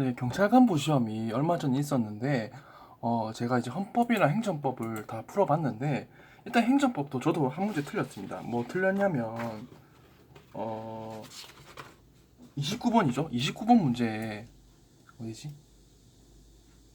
네, 경찰 간부 시험이 얼마 전에 있었는데, 어, 제가 이제 헌법이랑 행정법을 다 풀어봤는데, 일단 행정법도 저도 한 문제 틀렸습니다. 뭐 틀렸냐면, 어, 29번이죠? 29번 문제, 어디지?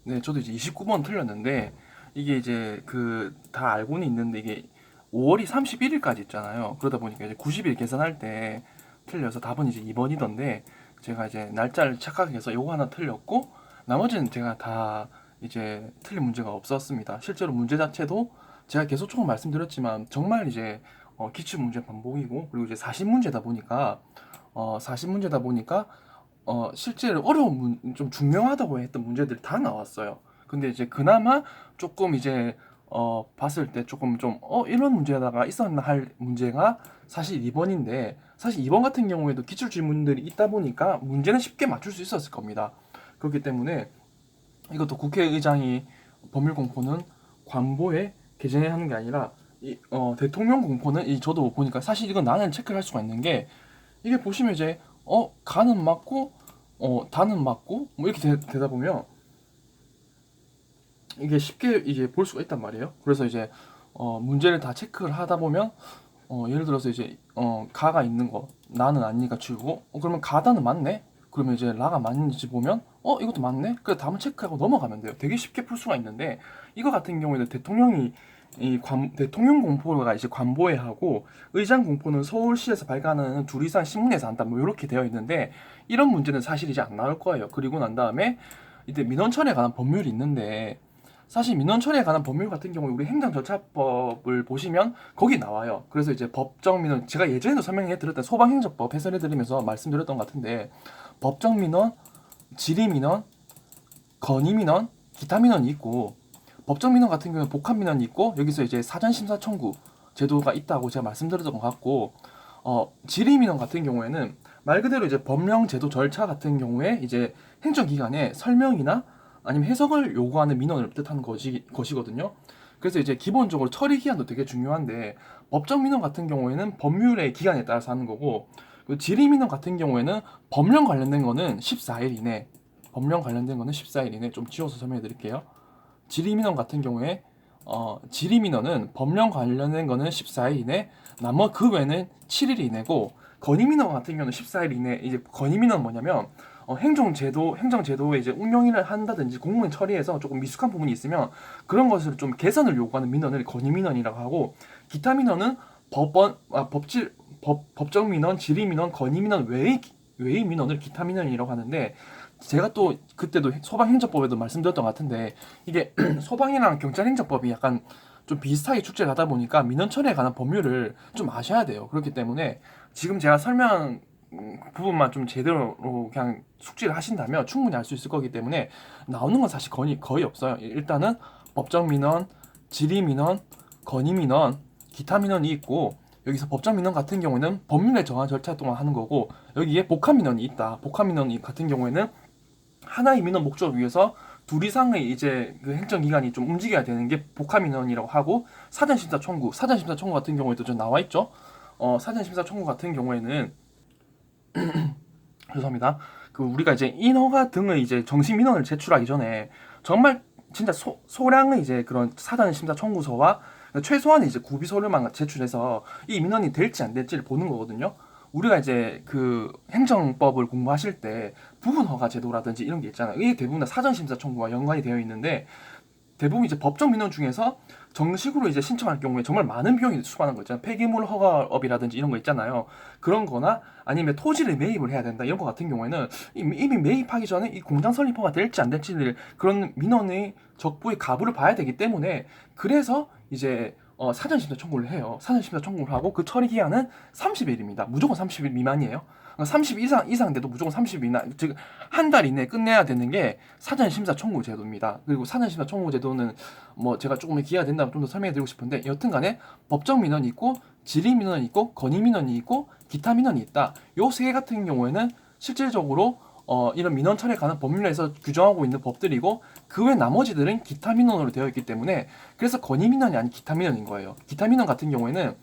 네, 저도 이제 29번 틀렸는데, 이게 이제 그, 다 알고는 있는데, 이게 5월이 31일까지 있잖아요. 그러다 보니까 이제 90일 계산할 때 틀려서 답은 이제 2번이던데, 제가 이제 날짜를 착각해서 해서 요거 하나 틀렸고 나머지는 제가 다 이제 틀린 문제가 없었습니다. 실제로 문제 자체도 제가 계속 조금 말씀드렸지만 정말 이제 어, 기출 문제 반복이고 그리고 이제 40문제다 보니까 어, 40문제다 보니까 어, 실제로 어려운 문, 좀 중요하다고 했던 문제들이 다 나왔어요. 근데 이제 그나마 조금 이제 어, 봤을 때 조금 좀 어, 이런 문제다가 있었나 할 문제가 사실 2번인데 사실 2번 같은 경우에도 기출 질문들이 있다 보니까 문제는 쉽게 맞출 수 있었을 겁니다. 그렇기 때문에 이것도 국회의장이 법률 공포는 관보에 개정하는 게 아니라 이, 어, 대통령 공포는 이 저도 보니까 사실 이건 나는 체크를 할 수가 있는 게 이게 보시면 이제 어 가는 맞고 어 다는 맞고 뭐 이렇게 되, 되다 보면 이게 쉽게 이제 볼 수가 있단 말이에요. 그래서 이제 어 문제를 다 체크를 하다 보면 어 예를 들어서 이제 어 가가 있는 거 나는 아니니까 지우고 어 그러면 가다는 맞네. 그러면 이제 라가 맞는지 보면 어 이것도 맞네. 그래서 다음은 체크하고 넘어가면 돼요. 되게 쉽게 풀 수가 있는데 이거 같은 경우에는 대통령이 이 관, 대통령 공포가 이제 관보에 하고 의장 공포는 서울시에서 발간하는 둘 이상 신문에서 한다 뭐 이렇게 되어 있는데 이런 문제는 사실 이제 안 나올 거예요. 그리고 난 다음에 이제 민원철에 관한 법률이 있는데 사실 민원철에 관한 법률 같은 경우에 우리 행정 절차법을 보시면 거기 나와요. 그래서 이제 법정 민원 제가 예전에도 설명해 드렸던 소방행정법 해설해 드리면서 말씀드렸던 것 같은데 법정 민원, 질의 민원, 건의 민원, 기타 민원이 있고 법정 민원 같은 경우는 복합 민원이 있고 여기서 이제 사전 심사 청구 제도가 있다고 제가 말씀드렸던 것 같고 어 질의 민원 같은 경우에는 말 그대로 이제 법령 제도 절차 같은 경우에 이제 행정기관에 설명이나 아니면 해석을 요구하는 민원을 뜻하는 것이, 것이거든요. 그래서 이제 기본적으로 처리 기한도 되게 중요한데 법정 민원 같은 경우에는 법률의 기간에 따라서 하는 거고 그 질의 민원 같은 경우에는 법령 관련된 거는 14일 이내 법령 관련된 거는 14일 이내 좀 지워서 설명해 드릴게요. 질의 민원 같은 경우에 어, 질의 민원은 법령 관련된 거는 14일 이내 나머 그 외에는 7일 이내고 건의 민원 같은 경우는 14일 이내 이제 건의 민원은 뭐냐면 어, 행정제도 행정제도에 이제 운영을 한다든지 공무원 처리에서 조금 미숙한 부분이 있으면 그런 것을 좀 개선을 요구하는 민원을 건의 민원이라고 하고 기타 민원은 법원 아, 법질 법 법정 민원, 질의 민원, 건의 민원 외의 외의 민원을 기타 민원이라고 하는데 제가 또 그때도 소방행정법에도 말씀드렸던 것 같은데 이게 소방이랑 경찰행정법이 약간 좀 비슷하게 축제를 하다 보니까 민원 처리에 관한 법률을 좀 아셔야 돼요. 그렇기 때문에 지금 제가 설명 음, 부분만 좀 제대로 그냥 숙지를 하신다면 충분히 알 수 있을 거기 때문에 나오는 건 사실 거의, 거의 없어요. 일단은 법정 민원, 질의 민원, 건의 민원, 기타 민원이 있고 여기서 법정 민원 같은 경우는 법률에 정한 절차 동안 하는 거고 여기에 복합 민원이 있다. 복합 민원 같은 경우에는 하나의 민원 목적을 위해서 둘 이상의 이제 그 행정기관이 좀 움직여야 되는 게 복합 민원이라고 하고 사전 심사 청구, 사전 심사 청구 같은 경우에도 좀 나와 있죠. 어, 사전 심사 청구 같은 경우에는 죄송합니다. 그 우리가 이제 인허가 등의 이제 정식 민원을 제출하기 전에 정말 진짜 소, 소량의 이제 그런 사전 심사 청구서와 최소한의 이제 구비 서류만 제출해서 이 민원이 될지 안 될지를 보는 거거든요. 우리가 이제 그 행정법을 공부하실 때 부분 허가 제도라든지 이런 게 있잖아요. 이게 대부분 다 사전 심사 청구와 연관이 되어 있는데 대부분 이제 법정 민원 중에서 정식으로 이제 신청할 경우에 정말 많은 비용이 수반하는 거 있잖아요. 폐기물 허가업이라든지 이런 거 있잖아요. 그런 거나 아니면 토지를 매입을 해야 된다 이런 거 같은 경우에는 이미, 매입하기 전에 이 공장 설립허가 될지 안 될지를 그런 민원의 적부의 가부를 봐야 되기 때문에 그래서 이제 어, 사전 심사 청구를 해요. 사전 심사 청구를 하고 그 처리 기한은 30일입니다. 무조건 30일 미만이에요. 30 이상 이상 돼도 무조건 30일 미만 즉한 달 이내 끝내야 되는 게 사전 심사 청구 제도입니다. 그리고 사전 심사 청구 제도는 뭐 제가 조금 기회가 된다면 좀 더 설명해 드리고 싶은데 여튼간에 법정 민원이 있고 질의 민원이 있고 건의 민원이 있고 기타 민원이 있다. 요 세 개 같은 경우에는 실질적으로 어, 이런 민원 처리에 관한 법률에서 규정하고 있는 법들이고 그 외 나머지들은 기타 민원으로 되어 있기 때문에 그래서 건의 민원이 아닌 기타 민원인 거예요. 기타 민원 같은 경우에는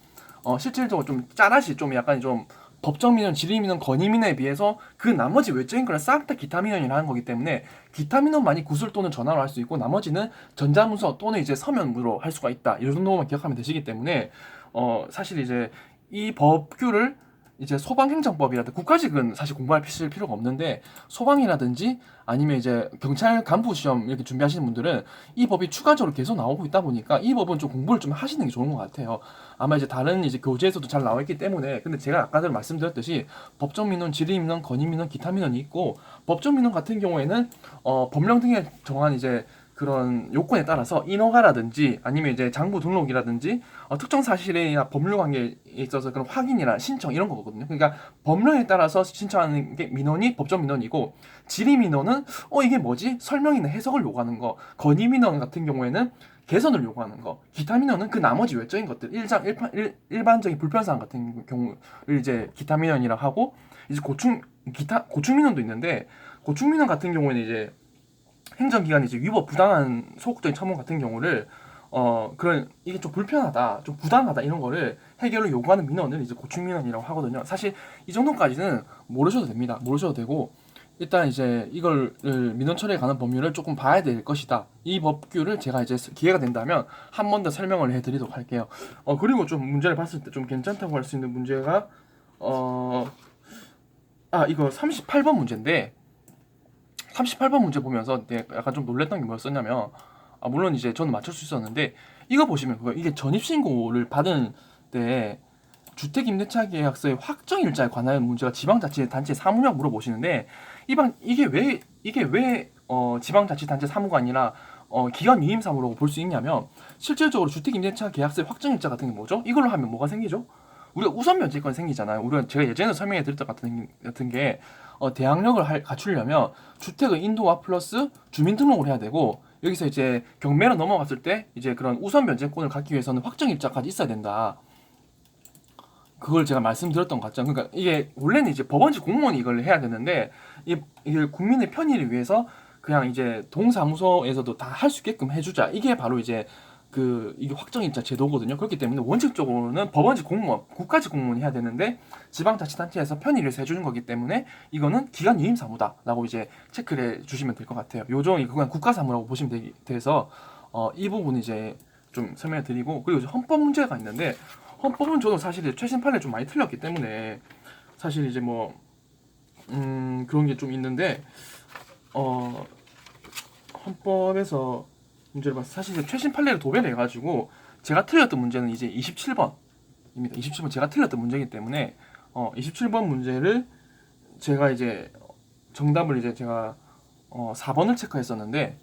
어, 실질적으로 좀 짜라시 좀 약간 좀 법정 민원, 지리 민원, 건의 민원에 비해서 그 나머지 외적인 거는 싹다 기타 민원이라는 거기 때문에 기타 민원만이 구술 또는 전화로 할 수 있고 나머지는 전자문서 또는 이제 서면으로 할 수가 있다. 이 정도만 기억하면 되시기 때문에 어 사실 이제 이 법규를 이제 소방행정법이라든지 국가직은 사실 공부할 필- 필요가 없는데 소방이라든지 아니면 이제 경찰 간부 시험 이렇게 준비하시는 분들은 이 법이 추가적으로 계속 나오고 있다 보니까 이 법은 좀 공부를 좀 하시는 게 좋은 것 같아요. 아마 이제 다른 이제 교재에서도 잘 나와 있기 때문에 근데 제가 아까 전에 말씀드렸듯이 법정 민원, 지리 민원, 건의 민원, 기타 민원이 있고 법정 민원 같은 경우에는 어, 법령 등에 정한 이제 그런 요건에 따라서 인허가라든지 아니면 이제 장부 등록이라든지 어, 특정 사실이나 법률 관계에 있어서 그런 확인이나 신청 이런 거거든요. 그러니까 법령에 따라서 신청하는 게 민원이 법정 민원이고 지리 민원은 어 이게 뭐지? 설명이나 해석을 요구하는 거. 건의 민원 같은 경우에는 개선을 요구하는 거. 기타 민원은 그 나머지 외적인 것들. 일장 일파, 일, 일반적인 불편 사항 같은 경우를 이제 기타 민원이라 하고 이제 고충 기타 고충 민원도 있는데 고충 민원 같은 경우에는 이제 행정기관이 이제 위법 부당한 소극적인 처분 같은 경우를 어 그런 이게 좀 불편하다, 좀 부당하다 이런 거를 해결을 요구하는 민원을 이제 고충 민원이라고 하거든요. 사실 이 정도까지는 모르셔도 됩니다. 모르셔도 되고 일단 이제 이걸 민원 처리에 관한 법률을 조금 봐야 될 것이다. 이 법규를 제가 이제 기회가 된다면 한 번 더 설명을 해드리도록 할게요. 어 그리고 좀 문제를 봤을 때 좀 괜찮다고 할 수 있는 문제가 어 아 이거 38번 문제인데 38번 문제 보면서 내가 약간 좀 놀랬던 게 뭐였었냐면 아 물론 이제 저는 맞출 수 있었는데 이거 보시면 그거 이게 전입신고를 받은 때 주택임대차 계약서의 확정 일자에 관한 문제가 지방자치단체 사무냐고 물어보시는데 이방 이게 왜 이게 왜 어, 지방자치단체 사무가 아니라 어, 기관 위임 사무라고 볼 수 있냐면 실질적으로 주택임대차 계약서의 확정 일자 같은 게 뭐죠? 이걸로 하면 뭐가 생기죠? 우리가 우선 면제권 생기잖아요. 우리가 제가 예전에 설명해 드렸던 것 같은, 같은 게 어, 대항력을 할- 갖추려면 주택의 인도화 플러스 주민등록을 해야 되고 여기서 이제 경매로 넘어갔을 때 이제 그런 우선 면제권을 갖기 위해서는 확정 일자까지 있어야 된다. 그걸 제가 말씀드렸던 것 같죠. 그러니까 이게 원래는 이제 법원직 공무원이 이걸 해야 되는데 이- 이게 국민의 편의를 위해서 그냥 이제 동사무소에서도 다 할 수 있게끔 해주자. 이게 바로 이제 그 이게 확정일자 제도거든요. 그렇기 때문에 원칙적으로는 법원직 공무원, 국가직 공무원이 해야 되는데 지방자치단체에서 편의를 해주는 거기 때문에 이거는 기관 유임 사무다라고 이제 체크를 해주시면 될 것 같아요. 요정이 그냥 국가 사무라고 보시면 되, 돼서 어, 이 부분 이제 좀 설명해 드리고 그리고 이제 헌법 문제가 있는데 헌법은 저도 사실 최신 판례 좀 많이 틀렸기 때문에 사실 이제 뭐 음, 그런 게 좀 있는데 어 헌법에서 문제를 봐서 사실 이제 최신 판례를 도배를 해가지고 제가 틀렸던 문제는 이제 27번입니다. 27번 제가 틀렸던 문제이기 때문에 어 27번 문제를 제가 이제 정답을 이제 제가 어 4번을 체크했었는데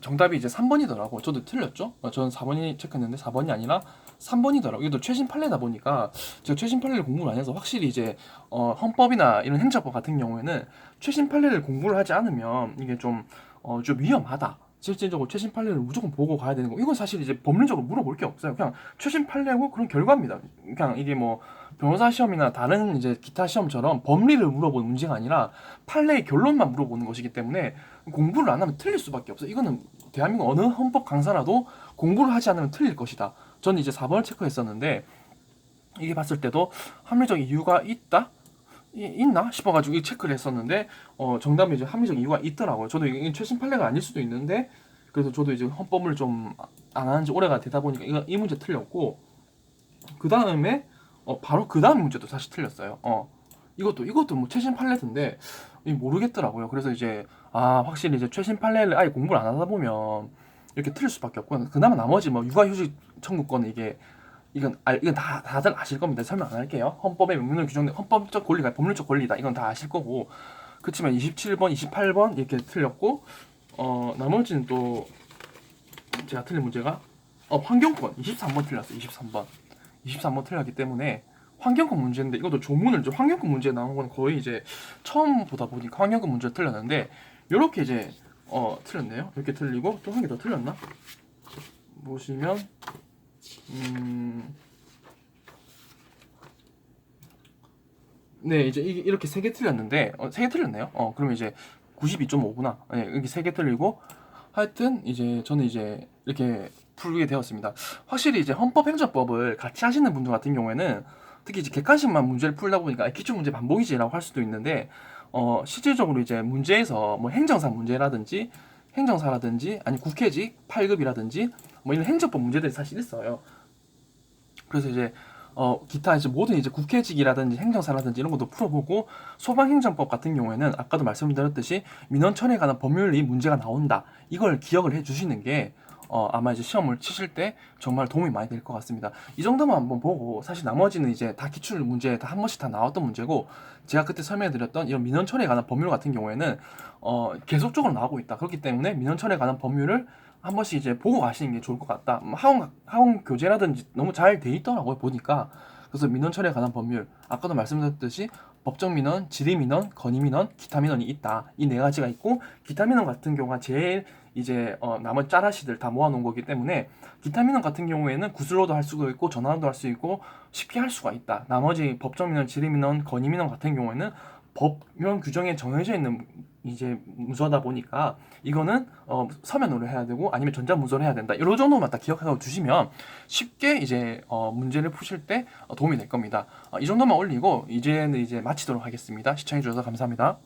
정답이 이제 3번이더라고. 저도 틀렸죠? 어, 저는 4번이 체크했는데 4번이 아니라 3번이더라고. 이것도 최신 판례다 보니까 제가 최신 판례를 공부를 안 해서 확실히 이제 어, 헌법이나 이런 행정법 같은 경우에는 최신 판례를 공부를 하지 않으면 이게 좀, 어, 좀 위험하다. 실질적으로 최신 판례를 무조건 보고 가야 되는 거. 이건 사실 이제 법률적으로 물어볼 게 없어요. 그냥 최신 판례고 그런 결과입니다. 그냥 이게 뭐 변호사 시험이나 다른 이제 기타 시험처럼 법리를 물어보는 문제가 아니라 판례의 결론만 물어보는 것이기 때문에 공부를 안 하면 틀릴 수밖에 없어요. 이거는 대한민국 어느 헌법 강사라도 공부를 하지 않으면 틀릴 것이다. 저는 이제 4번을 체크했었는데 이게 봤을 때도 합리적 이유가 있다? 이- 있나 싶어가지고 이 체크를 했었는데 어, 정답에 이제 합리적 이유가 있더라고요. 저도 이게 최신 판례가 아닐 수도 있는데 그래서 저도 이제 헌법을 좀 안 하는 지 오래가 되다 보니까 이거, 이 문제 틀렸고 그 다음에 어, 바로 그 다음 문제도 다시 틀렸어요. 어, 이것도 이것도 뭐 최신 판례인데 이 모르겠더라고요. 그래서 이제 아 확실히 이제 최신 판례를 아예 공부를 안 하다 보면 이렇게 틀릴 수밖에 없고 그나마 나머지 뭐 육아휴직 청구권은 이게 이건 알 이건 다 다들 아실 겁니다. 설명 안 할게요. 헌법에 명문으로 규정된 헌법적 권리가 법률적 권리다. 이건 다 아실 거고 그렇지만 27번, 28번 이렇게 틀렸고 어 나머지는 또 제가 틀린 문제가 어 환경권 23번 틀렸어요. 23번 23번 틀렸기 때문에 환경권 문제인데 이것도 조문을 이제 환경권 문제 나온 건 거의 이제 처음 보다 보니까 환경권 문제 틀렸는데 이렇게 이제 어 틀렸네요. 이렇게 틀리고 또 한 개 더 틀렸나? 보시면 음. 네, 이제 이렇게 세 개 틀렸는데, 어, 세개 틀렸네요. 어, 그러면 이제 92.5구나. 네, 이렇게 세 개 틀리고, 하여튼, 이제, 저는 이제, 이렇게 풀게 되었습니다. 확실히 이제 헌법행정법을 같이 하시는 분들 같은 경우에는, 특히 이제 객관식만 문제를 풀다 보니까 아, 기출 문제 반복이지라고 할 수도 있는데 어 실질적으로 이제 문제에서 뭐 행정상 문제라든지 행정사라든지 아니 국회직 8급이라든지 뭐 이런 행정법 문제들이 사실 있어요. 그래서 이제 어 기타 이제 모든 이제 국회직이라든지 행정사라든지 이런 것도 풀어보고 소방행정법 같은 경우에는 아까도 말씀드렸듯이 민원천에 관한 법률이 문제가 나온다. 이걸 기억을 해주시는 게 어, 아마 이제 시험을 치실 때 정말 도움이 많이 될 것 같습니다. 이 정도만 한번 보고 사실 나머지는 이제 다 기출 문제 다 한 번씩 다 나왔던 문제고 제가 그때 설명해드렸던 이런 민원천에 관한 법률 같은 경우에는 어, 계속적으로 나오고 있다. 그렇기 때문에 민원천에 관한 법률을 한 번씩 이제 보고 가시는 게 좋을 것 같다. 음, 학원 학원 교재라든지 너무 잘 돼 있더라고요 보니까. 그래서 민원천에 관한 법률 아까도 말씀드렸듯이 법정 민원, 질의 민원, 건의 민원, 기타 민원이 있다. 이 네 가지가 있고 기타 민원 같은 경우가 제일 이제 어, 남은 짜라시들 다 모아놓은 거기 때문에 기타 민원 같은 경우에는 구슬로도 할 수가 있고 전화로도 할 수 있고 쉽게 할 수가 있다. 나머지 법정 민원, 질의 민원, 건의 민원 같은 경우에는 법령 규정에 정해져 있는 이제 문서다 보니까 이거는 어, 서면으로 해야 되고 아니면 전자 문서로 해야 된다. 이런 정도만 딱 기억하고 주시면 쉽게 이제 어, 문제를 푸실 때 어, 도움이 될 겁니다. 어, 이 정도만 올리고 이제는 이제 마치도록 하겠습니다. 시청해 주셔서 감사합니다.